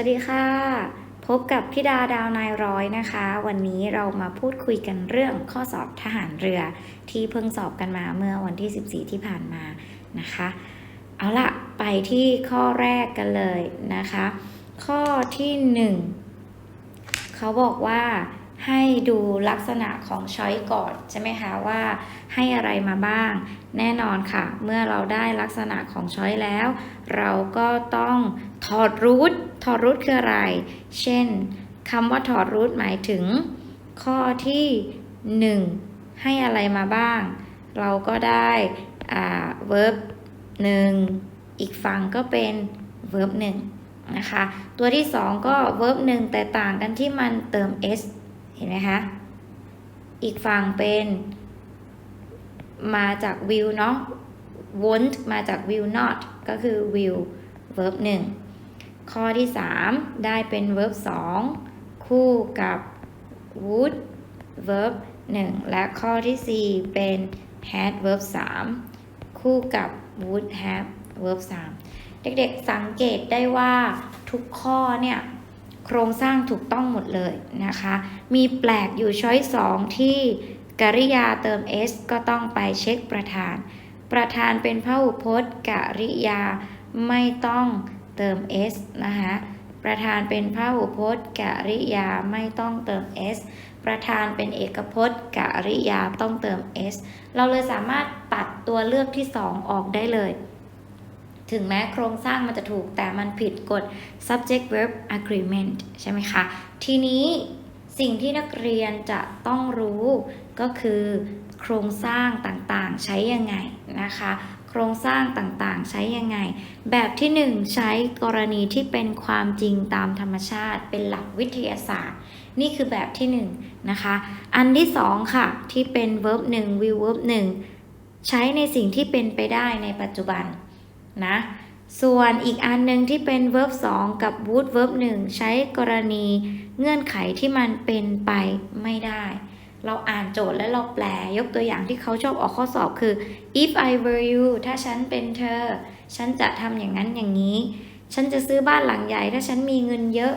วัสดีค่ะ พบกับพิดาดาวนายร้อยนะคะ วันนี้เรามาพูดคุยกันเรื่องข้อสอบทหารเรือ ที่เพิ่งสอบกันมาเมื่อวันที่ 14 ที่ผ่านมานะคะ เอาละไปที่ข้อแรกกันเลยนะคะ ข้อที่ 1 เขาบอกว่า ให้ดูลักษณะของช้อยก่อนใช่ไหมคะว่าให้อะไรมาบ้าง แน่นอนค่ะ เมื่อเราได้ลักษณะของช้อยแล้ว เราก็ต้องถอดรูทถอดรูทคืออะไร เช่นคำว่าถอดรูทหมายถึง ข้อที่ 1 ให้อะไรมาบ้าง เราก็ได้อ่า verb 1 อีกฝั่งก็เป็น verb 1นะคะตัวที่ 2 ก็ verb 1 แต่ต่างกันที่มันเติม s เห็นไหมคะ อีกฝั่งเป็นมาจาก will เนาะ won't มาจาก will not ก็คือ will verb 1 ข้อที่ 3 ได้เป็น verb 2 คู่กับ would verb 1 และข้อที่ 4 เป็น had verb 3 คู่กับ would have verb 3 เด็กๆสังเกตได้ว่าทุกข้อเนี่ย โครงสร้างถูกต้องหมดเลยนะคะ มีแปลกอยู่ช้อยสองที่กริยาเติม s ก็ต้องไปเช็คประธาน ประธานเป็นพหูพจน์กริยาไม่ต้องเติม s นะคะประธานเป็นพหูพจน์กริยาไม่ต้องเติม s ประธานเป็นเอกพจน์กริยาต้องเติม s เราเลยสามารถตัดตัวเลือกที่ 2 ออกได้เลย ถึงแม้โครงสร้างมันจะถูกแต่มันผิดกฎ subject verb agreement ใช่ไหมคะ ทีนี้สิ่งที่นักเรียนจะต้องรู้ก็คือโครงสร้างต่างๆใช้ยังไงนะคะ โครงสร้างต่างๆใช้ยังไง แบบที่ 1 ใช้กรณีที่เป็นความจริงตามธรรมชาติ เป็นหลักวิทยาศาสตร์ นี่คือแบบที่1นะคะ อันที่ 2 ค่ะ ที่เป็น verb 1 will verb 1 ใช้ในสิ่งที่เป็นไปได้ในปัจจุบัน นะส่วนอีกอันหนึ่งที่เป็น verb 2 กับ would verb 1 ใช้กรณีเงื่อนไขที่มันเป็นไปไม่ได้ เราอ่านโจทย์แล้วเราแปลยกตัวอย่างที่เขาชอบออกข้อสอบคือ if I were you ถ้าฉันเป็นเธอ ฉันจะทำอย่างนั้นอย่างนี้ ฉันจะซื้อบ้านหลังใหญ่ ถ้าฉันมีเงินเยอะ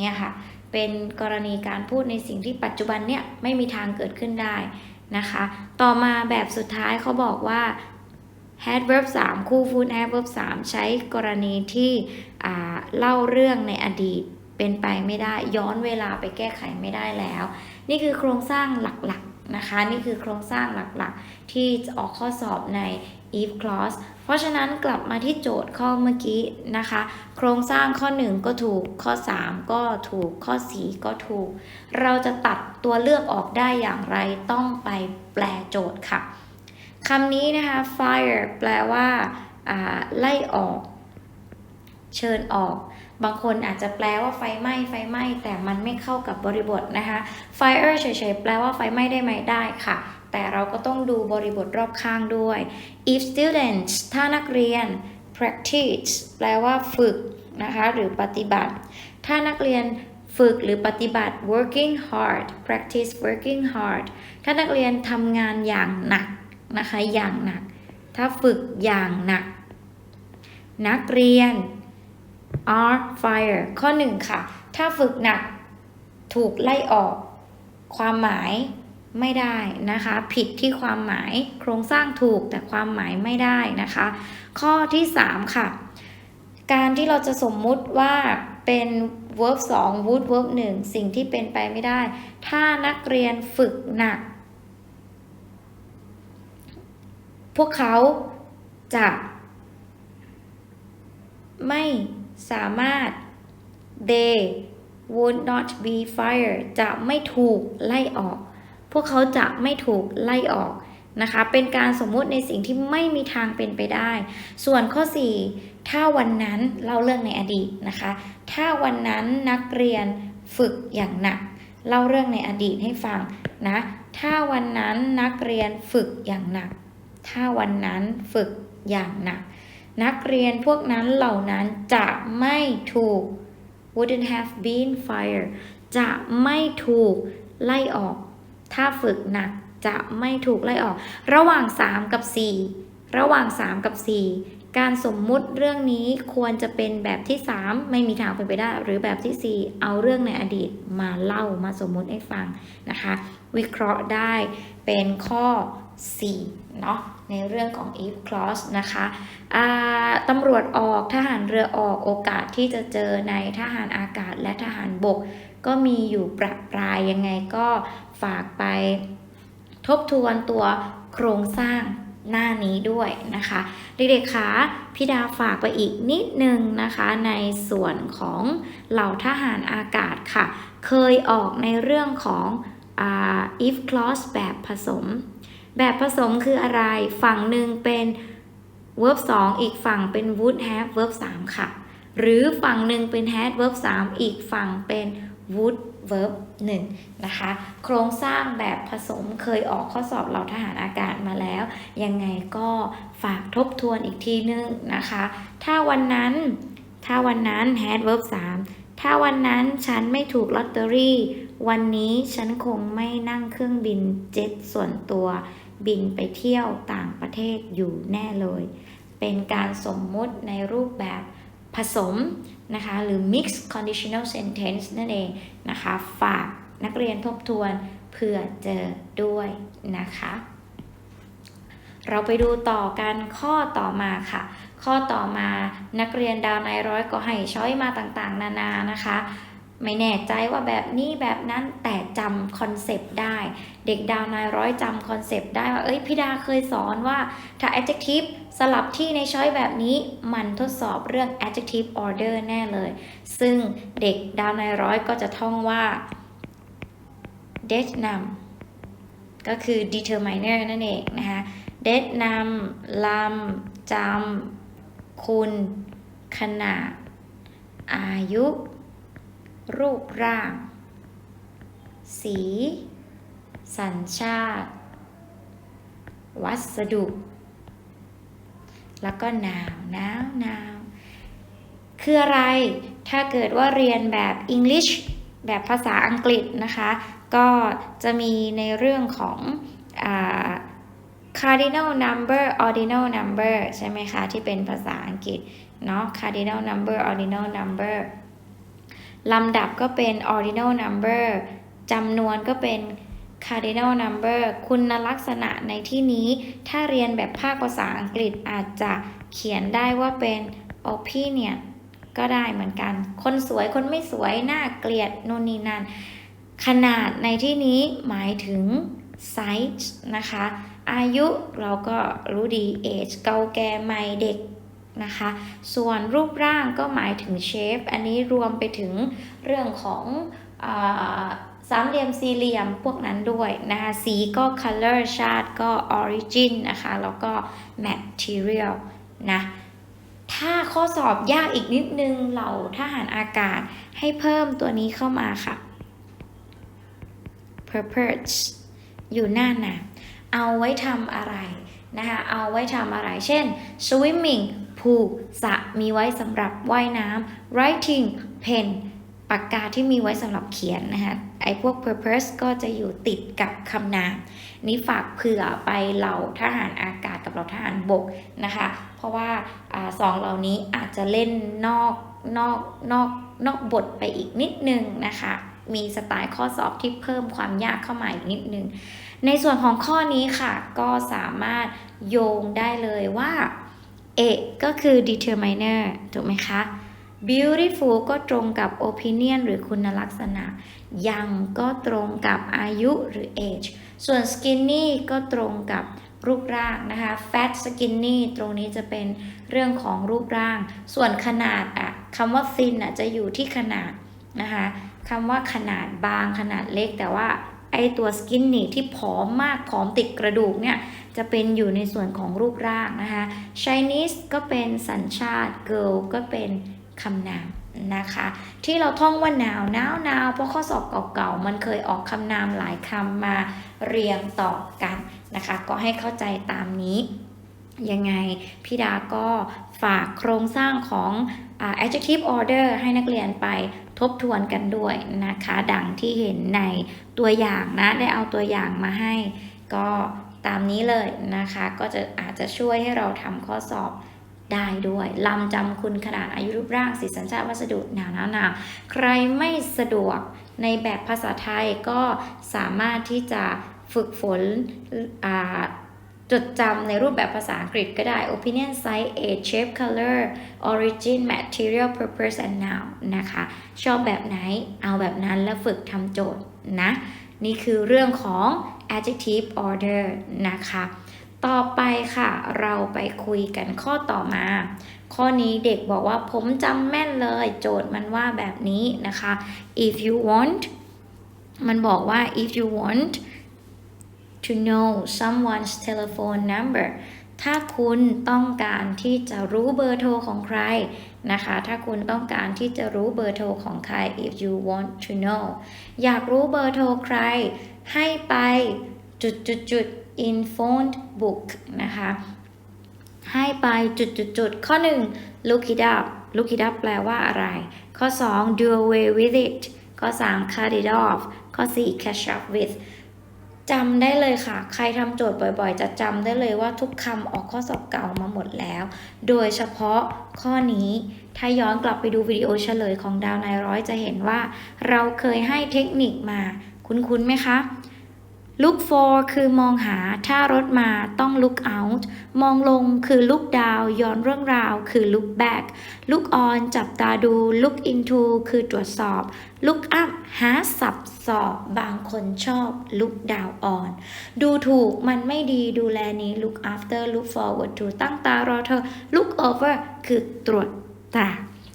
เนี่ยค่ะ เป็นกรณีการพูดในสิ่งที่ปัจจุบันเนี่ยไม่มีทางเกิดขึ้นได้นะคะ ต่อมาแบบสุดท้ายเขาบอกว่า had verb 3 คู่ food had verb 3 ใช้กรณีที่เล่าเรื่องในอดีตเป็นไปไม่ได้ย้อนเวลาไปแก้ไขไม่ได้แล้ว นี่คือโครงสร้างหลักๆนะคะ นี่คือโครงสร้างหลักๆ ที่ออกข้อสอบใน if clause เพราะฉะนั้นกลับมาที่โจทย์ข้อเมื่อกี้นะคะ โครงสร้างข้อ 1 ก็ถูกข้อ 3 ก็ถูกข้อ 4 ก็ถูก เราจะตัดตัวเลือกออกได้อย่างไรต้องไปแปลโจทย์ค่ะ คำนี้นะคะ fire แปลว่าไล่ออก เชิญออก บางคนอาจจะแปลว่าไฟไหม้ไฟไหม้แต่มันไม่เข้ากับบริบทนะคะ fire เฉยๆแปลว่าไฟไหม้ได้ไหมได้ค่ะ แต่เราก็ต้องดูบริบทรอบข้างด้วย if students ถ้านักเรียน practice แปลว่าฝึกนะคะหรือปฏิบัติ ถ้านักเรียนฝึกหรือปฏิบัติ working hard practice working hard ถ้านักเรียนทำงานอย่างหนัก นะคะ อย่างหนัก ถ้าฝึกอย่างหนัก นักเรียน are fire ข้อหนึ่งค่ะ ถ้าฝึกหนักถูกไล่ออก ความหมายไม่ได้นะคะ ผิดที่ความหมายโครงสร้างถูกแต่ความหมายไม่ได้นะคะ ข้อที่ 3 ค่ะ การที่เราจะสมมุติว่าเป็น verb 2 would verb 1 สิ่งที่เป็นไปไม่ได้ ถ้านักเรียนฝึกหนัก พวกเขาจะไม่สามารถ they would not be fired จะไม่ถูกไล่ออก พวกเขาจะไม่ถูกไล่ออกนะคะ เป็นการสมมุติในสิ่งที่ไม่มีทางเป็นไปได้ ส่วนข้อ 4 ถ้าวันนั้นเราเรื่องในอดีตนะคะ ถ้าวันนั้นนักเรียนฝึกอย่างหนัก เล่าเรื่องในอดีตให้ฟังนะ ถ้าวันนั้นนักเรียนฝึกอย่างหนัก ถ้าวันนั้นฝึกอย่างหนัก นักเรียนพวกนั้นเหล่านั้นจะไม่ถูก wouldn't have been fired จะไม่ถูกไล่ออก ถ้าฝึกหนักจะไม่ถูกไล่ออก ระหว่าง 3 กับ 4 ระหว่าง 3 กับ 4 การสมมุติเรื่องนี้ควรจะเป็นแบบที่ 3 ไม่มีทางเป็นไปได้ หรือแบบทีสี่4 เอาเรื่องในอดีตมาเล่ามาสมมุติให้ฟังนะคะ วิเคราะห์ได้เป็นข้อ 4 เนาะ ในเรื่องของ if clause นะคะตำรวจออกทหารเรือออกโอกาสที่จะเจอในทหารอากาศและทหารบก ก็มีอยู่ประปรายยังไงก็ฝากไปทบทวนตัวโครงสร้างหน้านี้ด้วยนะคะ เด็กๆคะพี่ดาฝากไปอีกนิดนึงนะคะในส่วนของเหล่าทหารอากาศค่ะ เคยออกในเรื่องของอ if clause แบบผสม แบบผสมคืออะไร ฝั่งหนึ่งเป็น verb 2 อีกฝั่งเป็น would have verb 3 ค่ะ หรือฝั่งหนึ่งเป็น had verb 3 อีกฝั่งเป็น would verb 1 นะคะ โครงสร้างแบบผสมเคยออกข้อสอบเหล่าทหารอากาศมาแล้ว ยังไงก็ฝากทบทวนอีกทีนึงนะคะ ถ้าวันนั้น ถ้าวันนั้น had verb 3 ถ้าวันนั้นฉันไม่ถูกลอตเตอรี่ วันนี้ฉันคงไม่นั่งเครื่องบินเจ็ตส่วนตัว บินไปเที่ยวต่างประเทศอยู่แน่เลย เป็นการสมมุติในรูปแบบผสมนะคะหรือ mixed conditional sentence นั่นเองนะคะ ฝากนักเรียนทบทวนเพื่อเจอด้วยนะคะ เราไปดูต่อกันข้อต่อมาค่ะ ข้อต่อมานักเรียนดาวนายร้อยก็ให้ช้อยมาต่างๆ นานานะคะ ไม่แน่ใจว่าแบบนี้แบบนั้นแต่จำคอนเซปต์ได้ เด็กดาวนายร้อยจำคอนเซปต์ได้ว่า เอ้ยพี่ดาเคยสอนว่าถ้า adjective สลับที่ในช้อยแบบนี้มันทดสอบเรื่อง adjective order แน่เลย ซึ่งเด็กดาวนายร้อยก็จะท่องว่า det นำก็คือ determiner นั่นเองนะคะ det นำลำจำคุณ ขนาด อายุ รูปร่าง สี สัญชาติ วัสดุ แล้วก็หนาวหนาวหนาว คืออะไร ถ้าเกิดว่าเรียนแบบ English แบบภาษาอังกฤษนะคะ ก็จะมีในเรื่องของอ cardinal number ordinal number ใช่ไหมคะ ที่เป็นภาษาอังกฤษ เนาะ cardinal number ordinal number ลำดับก็เป็น ordinal number จำนวนก็เป็น cardinal number คุณลักษณะในที่นี้ ถ้าเรียนแบบภาคภาษาอังกฤษอาจจะเขียนได้ว่าเป็น opinion ก็ได้เหมือนกัน คนสวยคนไม่สวย น่าเกลียดนู่นนี่นั่น ขนาดในที่นี้หมายถึง size นะคะ อายุเราก็รู้ดี age เก่าแก่ใหม่เด็ก นะคะ ส่วนรูปร่างก็หมายถึง shape อันนี้รวมไปถึงเรื่องของอสามเหลี่ยมสี่เหลี่ยมพวกนั้นด้วยนะคะ สีก็ color ชาติก็ origin นะคะ แล้วก็ material นะ ถ้าข้อสอบยากอีกนิดนึงเหล่าทหารอากาศให้เพิ่มตัวนี้เข้ามาค่ะ purpose อยู่หน้าหนาเอาไว้ทำอะไรนะคะ เอาไว้ทำอะไร เช่น swimming pool สระมีไว้สำหรับว่ายน้ำ writing pen ปากกาที่มีไว้สำหรับเขียนนะคะไอ้พวก purpose ก็จะอยู่ติดกับคำนาม นี้ฝากเผื่อไปเหล่าทหารอากาศกับเหล่าทหารบกนะคะ เพราะว่าอสองเหล่านี้อาจจะเล่นนอกนอกนอกนอกบทไปอีกนิดนึงนะคะ มีสไตล์ข้อสอบที่เพิ่มความยากเข้ามาอีกนิดนึง ในส่วนของข้อนี้ค่ะ ก็สามารถโยงได้เลยว่า เอกก็คือ determiner ถูกไหมคะ beautiful ก็ตรงกับ opinion หรือคุณลักษณะยังก็ตรงกับอายุหรือ age ส่วน skinny ก็ตรงกับรูปร่างนะคะ fat skinny ตรงนี้จะเป็นเรื่องของรูปร่าง ส่วนขนาดอะคำว่า thin อะจะอยู่ที่ขนาดนะคะคำว่าขนาดบางขนาดเล็ก แต่ว่าไอตัว skinny ที่ผอมมากผอมติดกระดูกเนี่ย จะเป็นอยู่ในส่วนของรูปร่างนะคะ Chinese ก็เป็นสัญชาติ girl ก็เป็นคำนามนะคะ ที่เราท่องว่าหนาวหนาวหนาวเพราะข้อสอบเก่าๆ มันเคยออกคำนามหลายคำมาเรียงต่อกันนะคะ ก็ให้เข้าใจตามนี้ ยังไงพี่ดาก็ฝากโครงสร้างของอ adjective order ให้นักเรียนไปทบทวนกันด้วยนะคะ ดังที่เห็นในตัวอย่างนะ ได้เอาตัวอย่างมาให้ ก็ ตามนี้เลยนะคะ ก็จะอาจจะช่วยให้เราทำข้อสอบได้ด้วยลำจำคุณขนาดอายุรูปร่างสีสัญชาติวัสดุหนาวหนาวหนาวใครไม่สะดวกในแบบภาษาไทยก็สามารถที่จะฝึกฝนจดจำในรูปแบบภาษาอังกฤษก็ได้ opinion size age shape color origin material purpose and noun นะคะ ชอบแบบไหนเอาแบบนั้นแล้วฝึกทำโจทย์นะ นี่คือเรื่องของ adjective order นะคะ ต่อไปค่ะ เราไปคุยกันข้อต่อมา ข้อนี้เด็กบอกว่าผมจำแม่นเลย โจทย์มันว่าแบบนี้นะคะ if you want มันบอกว่า if you want to know someone's telephone number ถ้าคุณต้องการที่จะรู้เบอร์โทรของใครนะคะ ถ้าคุณต้องการที่จะรู้เบอร์โทรของใคร if you want to know อยากรู้เบอร์โทรใคร ให้ไปจุดจุดจุด in phone book นะคะ ให้ไปจุดจุดจุดข้อ 1 look it up look it up แปลว่าอะไร ข้อ 2 do away with it ข้อ 3 cut it off ข้อ 4 catch up with จำได้เลยค่ะ ใครทำโจทย์บ่อยๆ จะจำได้เลยว่าทุกคำออกข้อสอบเก่ามาหมดแล้ว โดยเฉพาะข้อนี้ ถ้าย้อนกลับไปดูวิดีโอเฉลยของดาวนายร้อยจะเห็นว่า เราเคยให้เทคนิคมา คุ้นๆไหมคะ look for คือมองหา ถ้ารถมาต้อง look out มองลงคือ look down ย้อนเรื่องราวคือ look back look on จับตาดู look into คือตรวจสอบ look up หาสับสอบบางคนชอบ look down on ดูถูกมันไม่ดีดูแลนี้ look after look forward to ตั้งตารอเธอ look over คือตรวจตา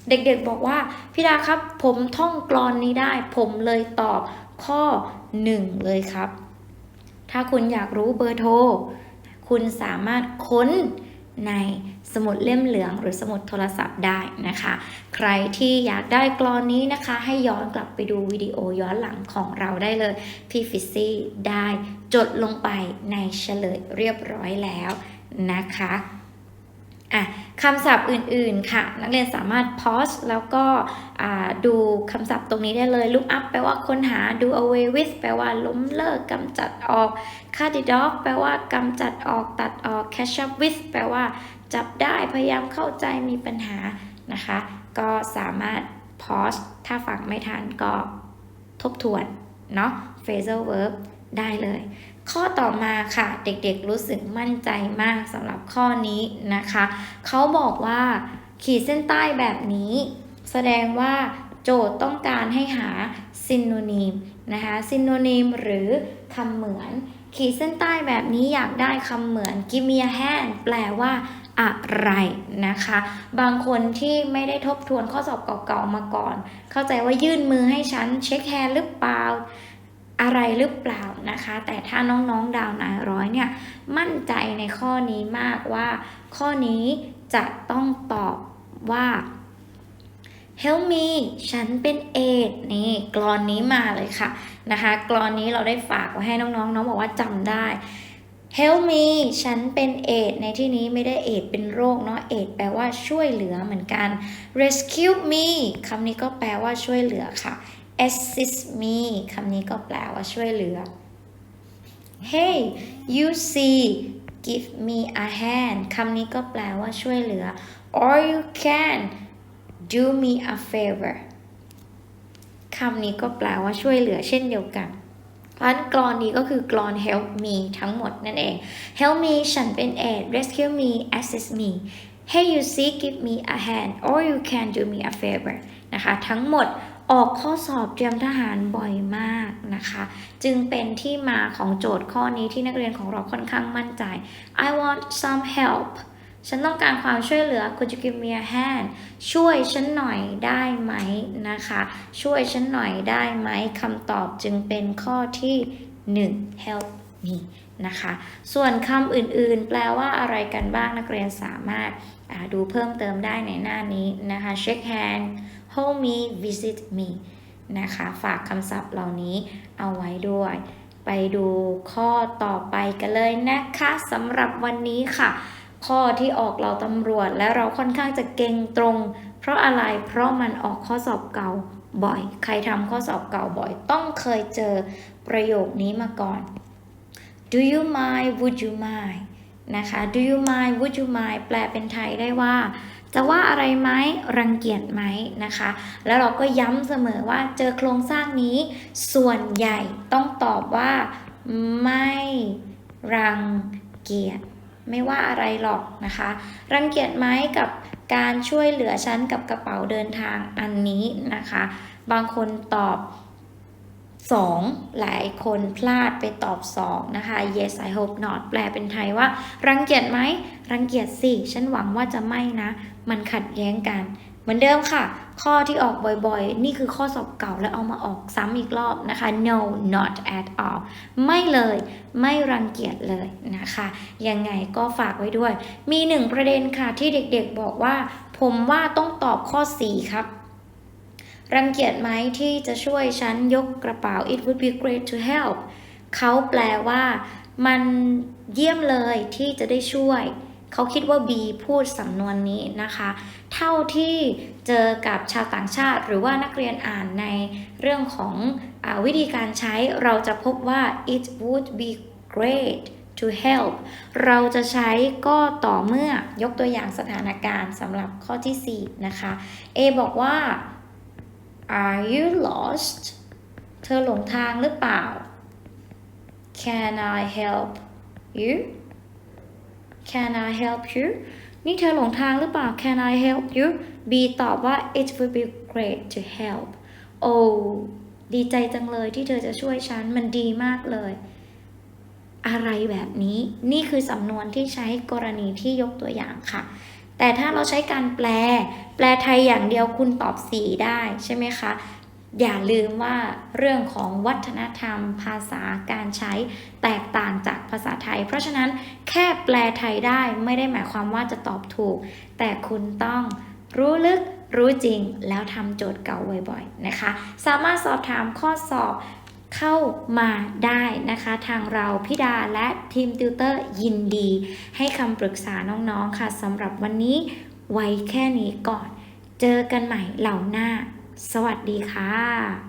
เด็กๆบอกว่าพี่ดาครับ ผมท่องกลอนนี้ได้ ผมเลยตอบข้อ 1 เลยครับ ถ้าคุณอยากรู้เบอร์โทร คุณสามารถค้นในสมุดเล่มเหลืองหรือสมุดโทรศัพท์ได้นะคะ ใครที่อยากได้กรอนนี้นะคะ ให้ย้อนกลับไปดูวิดีโอย้อนหลังของเราได้เลย พี่ฟิซซี่ได้จดลงไปในเฉลยเรียบร้อยแล้วนะคะ อะคำศัพท์อื่นๆค่ะ นักเรียนสามารถ pause แล้วก็ดูคำศัพท์ตรงนี้ได้เลย look up แปลว่าค้นหา do away with แปลว่าล้มเลิกกำจัดออก cut it off แปลว่ากำจัดออกตัดออก catch up with แปลว่าจับได้พยายามเข้าใจมีปัญหานะคะ ก็สามารถ pause ถ้าฟังไม่ทันก็ทบทวนเนาะ phrasal verb ได้เลย ข้อต่อมาค่ะ เด็กๆรู้สึกมั่นใจมากสำหรับข้อนี้นะคะ เขาบอกว่าขีดเส้นใต้แบบนี้ แสดงว่าโจทย์ต้องการให้หา synonym นะคะ synonym หรือคำเหมือน ขีดเส้นใต้แบบนี้อยากได้คำเหมือน give me a hand แปลว่าอะไรนะคะ บางคนที่ไม่ได้ทบทวนข้อสอบเก่าๆมาก่อน เข้าใจว่ายื่นมือให้ฉันเช็คแฮนด์หรือเปล่า อะไรหรือเปล่านะคะ แต่ถ้าน้องๆดาวนายร้อยเนี่ยมั่นใจในข้อนี้มากว่า ข้อนี้จะต้องตอบว่า help me ฉันเป็นเอดนี่กรอนนี้มาเลยค่ะนะคะกรอนนี้เราได้ฝากไว้ให้น้องๆน้องบอกว่าจำได้ help me ฉันเป็นเอดในที่นี้ไม่ได้เอดเป็นโรคเนาะเอดแปลว่าช่วยเหลือเหมือนกัน rescue me คำนี้ก็แปลว่าช่วยเหลือค่ะ assist me คำนี้ก็แปลว่าช่วยเหลือ hey you see give me a hand คำนี้ก็แปลว่าช่วยเหลือ or you can do me a favor คำนี้ก็แปลว่าช่วยเหลือเช่นเดียวกันเพราะฉะนั้นกรอนนี้ก็คือกรอน help me ทั้งหมดนั่นเอง help me ฉันเป็นเอด rescue me assist me hey you see give me a hand or you can do me a favor นะคะ ทั้งหมด ออกข้อสอบเตรียมทหารบ่อยมากนะคะ จึงเป็นที่มาของโจทย์ข้อนี้ที่นักเรียนของเราค่อนข้างมั่นใจ I want some help ฉันต้องการความช่วยเหลือ Could you give me a hand ช่วยฉันหน่อยได้ไหมนะคะ ช่วยฉันหน่อยได้ไหมคำตอบจึงเป็นข้อที่ 1 help me นะคะ ส่วนคำอื่นๆ แปลว่าอะไรกันบ้างนักเรียนสามารถดูเพิ่มเติมได้ในหน้านี้นะคะ shake hand hold me visit me นะคะ ฝากคำศัพท์เหล่านี้เอาไว้ด้วย ไปดูข้อต่อไปกันเลยนะคะสำหรับวันนี้ค่ะ ข้อที่ออกเราตำรวจและเราค่อนข้างจะเก่งตรง เพราะอะไรเพราะมันออกข้อสอบเก่าบ่อย ใครทำข้อสอบเก่าบ่อย ต้องเคยเจอประโยคนี้มาก่อน Do you mind Would you mind นะคะ do you mind would you mind แปลเป็นไทยได้ว่า จะว่าอะไรไหมรังเกียจไหมนะคะ แล้วเราก็ย้ำเสมอว่าเจอโครงสร้างนี้ ส่วนใหญ่ต้องตอบว่า ไม่รังเกียจไม่ว่าอะไรหรอกนะคะ รังเกียจไหมกับการช่วยเหลือฉันกับกระเป๋าเดินทางอันนี้นะคะ บางคนตอบ 2 หลายคนพลาดไปตอบ 2 นะคะ yes I hope not แปลเป็นไทยว่า รังเกียจไหม รังเกียจสิ ฉันหวังว่าจะไม่นะ มันขัดแย้งกัน เหมือนเดิมค่ะ ข้อที่ออกบ่อยๆ นี่คือข้อสอบเก่าแล้วเอามาออกซ้ำอีกรอบนะคะ no not at all ไม่เลย ไม่รังเกียจเลยนะคะ ยังไงก็ฝากไว้ด้วย มีหนึ่งประเด็นค่ะที่เด็กๆบอกว่า ผมว่าต้องตอบข้อ 4 ครับ รังเกียจไหมที่จะช่วยฉันยกกระเป๋า it would be great to help เขาแปลว่ามันเยี่ยมเลยที่จะได้ช่วย เขาคิดว่า B พูดสำนวนนี้นะคะ เท่าที่เจอกับชาวต่างชาติ หรือว่านักเรียนอ่านในเรื่องของอวิธีการใช้เราจะพบว่า it would be great to help เราจะใช้ก็ต่อเมื่อยกตัวอย่างสถานการณ์สำหรับข้อที่ 4 นะคะ A บอกว่า Are you lost เธอหลงทางหรือเปล่า Can I help you Can I help you นี่เธอหลงทางหรือเปล่า Can I help you B ตอบว่า It would be great to help Oh ดีใจจังเลยที่เธอจะช่วยฉัน มันดีมากเลย อะไรแบบนี้ นี่คือสำนวนที่ใช้กรณีที่ยกตัวอย่างค่ะ แต่ถ้าเราใช้การแปล แปลไทยอย่างเดียวคุณตอบ4ได้ใช่ไหมคะ อย่าลืมว่าเรื่องของวัฒนธรรม ภาษาการใช้แตกต่างจากภาษาไทย เพราะฉะนั้นแค่แปลไทยได้ไม่ได้หมายความว่าจะตอบถูก แต่คุณต้องรู้ลึกรู้จริงแล้วทำโจทย์เก่าบ่อยๆนะคะ สามารถสอบถามข้อสอบ เข้ามาได้นะคะ ทางเราพิดาและทีมติวเตอร์ยินดี ให้คำปรึกษาน้องๆค่ะสำหรับวันนี้ไว้แค่นี้ก่อน เจอกันใหม่เหล่าหน้า สวัสดีค่ะ